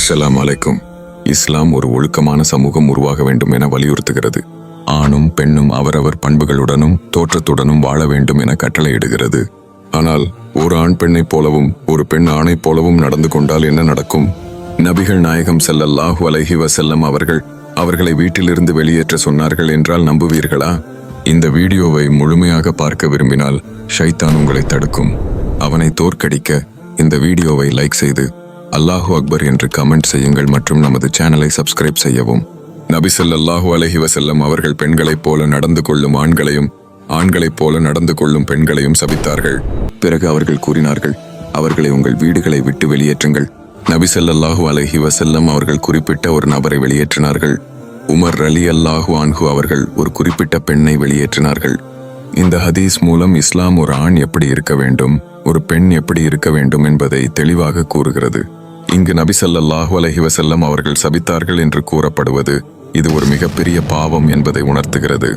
அஸ்ஸலாம் அலைக்கும். இஸ்லாம் ஒரு ஒழுக்கமான சமூகம் உருவாக வேண்டும் என வலியுறுத்துகிறது. ஆணும் பெண்ணும் அவரவர் பண்புகளுடனும் தோற்றத்துடனும் வாழ வேண்டும் என கட்டளையிடுகிறது. ஆனால் ஒரு ஆண் பெண்ணைப் போலவும் ஒரு பெண் ஆணைப் போலவும் நடந்து கொண்டால் என்ன நடக்கும்? நபிகள் நாயகம் செல்லல்லாஹு அலஹி வசல்லம் அவர்கள் அவர்களை வீட்டிலிருந்து வெளியேற்ற சொன்னார்கள் என்றால் நம்புவீர்களா? இந்த வீடியோவை முழுமையாக பார்க்க விரும்பினால் ஷைத்தான் உங்களை தடுக்கும். அவனை தோற்கடிக்க இந்த வீடியோவை லைக் செய்து அல்லாஹு அக்பர் என்று கமெண்ட் செய்யுங்கள் மற்றும் நமது சேனலை சப்ஸ்கிரைப் செய்யவும். நபிசல் அல்லாஹூ அலஹி வசல்லம் அவர்கள் பெண்களைப் போல நடந்து கொள்ளும் ஆண்களையும் ஆண்களைப் போல நடந்து கொள்ளும் பெண்களையும் சபித்தார்கள். பிறகு அவர்கள் கூறினார்கள் அவர்களை உங்கள் வீடுகளை விட்டு வெளியேற்றுங்கள். நபி அலஹி அலைஹி வஸல்லம் அவர்கள் குறிப்பிட்ட ஒரு நபரை வெளியேற்றினார்கள். உமர் ரலி அல்லாஹு அன்ஹு அவர்கள் ஒரு குறிப்பிட்ட பெண்ணை வெளியேற்றினார்கள். இந்த ஹதீஸ் மூலம் இஸ்லாம் ஒரு ஆண் எப்படி இருக்க வேண்டும் ஒரு பெண் எப்படி இருக்க வேண்டும் என்பதை தெளிவாக கூறுகிறது. இங்கு நபி அலஹி வசல்லம் அவர்கள் சபித்தார்கள் என்று கூறப்படுவது இது ஒரு மிகப்பெரிய பாவம் என்பதை உணர்த்துகிறது.